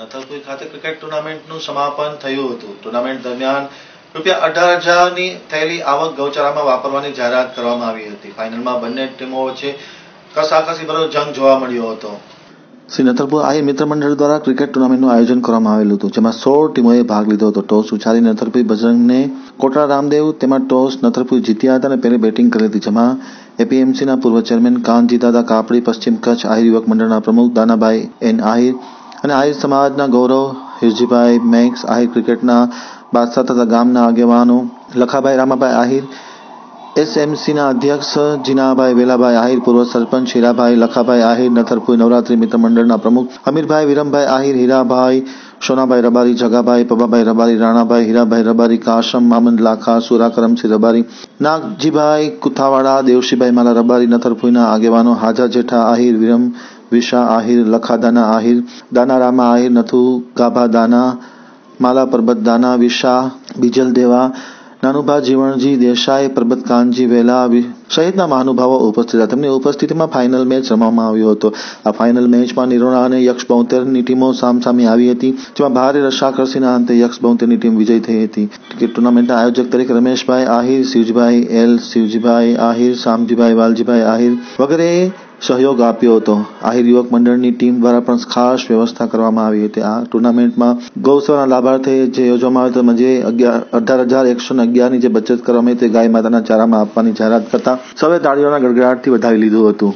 નથલપુર ખાતે ક્રિકેટ ટુર્નામેન્ટનું સમાપન થયું હતું. ટુર્નામેન્ટ દરમિયાન રૂપિયા અઢાર હજારની થયેલી આવક ગૌચારામાં વાપરવાની જાહેરાત કરવામાં આવી હતી. ફાઇનલમાં બંને ટીમો વચ્ચે કસાકસીભર્યો જંગ જોવા મળ્યો હતો. શ્રી નથલપુર આઈ મિત્ર મંડળ દ્વારા ક્રિકેટ ટુર્નામેન્ટનું આયોજન કરવામાં આવેલું હતું, જેમાં સોળ ટીમોએ ભાગ લીધો હતો. ટોસ ઉછાળી નથલપુરી બજરંગને કોટડા રામદેવ તેમાં ટોસ નથલપુર જીત્યા હતા અને પહેલી બેટિંગ કરી હતી, જેમાં એપીએમસીના પૂર્વ ચેરમેન કાનજી દાદા કાપડી, પશ્ચિમ કચ્છ આહિર યુવક મંડળના પ્રમુખ દાનાભાઈ એન આહિર અને આહિર સમાજના ગૌરવ, હિરજીભાઈ મેક્સ, આહિર ક્રિકેટના બાદશાહ તથા ગામના આગેવાનો, લખાભાઈ રામાભાઈ આહિર, એસએમસીના અધ્યક્ષ જીનાભાઈ વેલાભાઈ આહિર, પૂર્વ સરપંચ હીરાભાઈ લખાભાઈ આહિર, નથરપુર નવરાત્રી મિત્ર મંડળના પ્રમુખ અમીરભાઈ વિરમભાઈ આહિર, હીરાભાઈ સોનાભાઈ રબારી, જગાભાઈ પબાભાઈ રબારી, રાણાભાઈ હીરાભાઈ રબારી, કાશમ મામંદ લાખા સુરા કરમસિંહ રબારી, નાગજીભાઈ કુથાવાડા દેવશીભાઈ માલા રબારી નથરપુઈના આગેવાનો, હાજા જેઠા આહિર, વિરમ વિશા આહિર, લખાદાના આહિર દાનારામા આહિર, નથુ ગાભા દાના, માલા પરબત દાના, વિશા, બીજલ દેવા, નાનુભા જીવણજી, દેસાઈ કાનજી, વેલા સહિતના મહાનુભાવો ઉપસ્થિત હતા. તેમની ઉપસ્થિતિમાં ફાઇનલ મેચ રમવામાં આવ્યો હતો. આ ફાઇનલ મેચમાં નિરોણા અને યક્ષ બોતેરની ટીમો સામસામે આવી હતી, જેમાં ભારે રસાકસીના અંતે યક્ષ બોતેરની ટીમ વિજય થઈ હતી. ક્રિકેટ ટુર્નામેન્ટના આયોજક તરીકે રમેશભાઈ આહિર, શિવજીભાઈ એલ, શિવજીભાઈ આહિર, શામજીભાઈ વાલજીભાઈ આહિર વગેરે સહયોગ આપ્યો હતો. આહિર યુવક મંડળની ટીમ દ્વારા પણ ખાસ વ્યવસ્થા કરવામાં આવી હતી. આ ટુર્નામેન્ટમાં ગૌસેવાના લાભાર્થે જે યોજવામાં આવ્યો હતો જે અઢાર હજાર એકસો ને અગિયારની જે બચત કરવામાં તે ગાય માતાના ચારામાં આપવાની જાહેરાત કરતા સૌએ તાળીઓના ગડગડાટથી વધાવી લીધું હતું.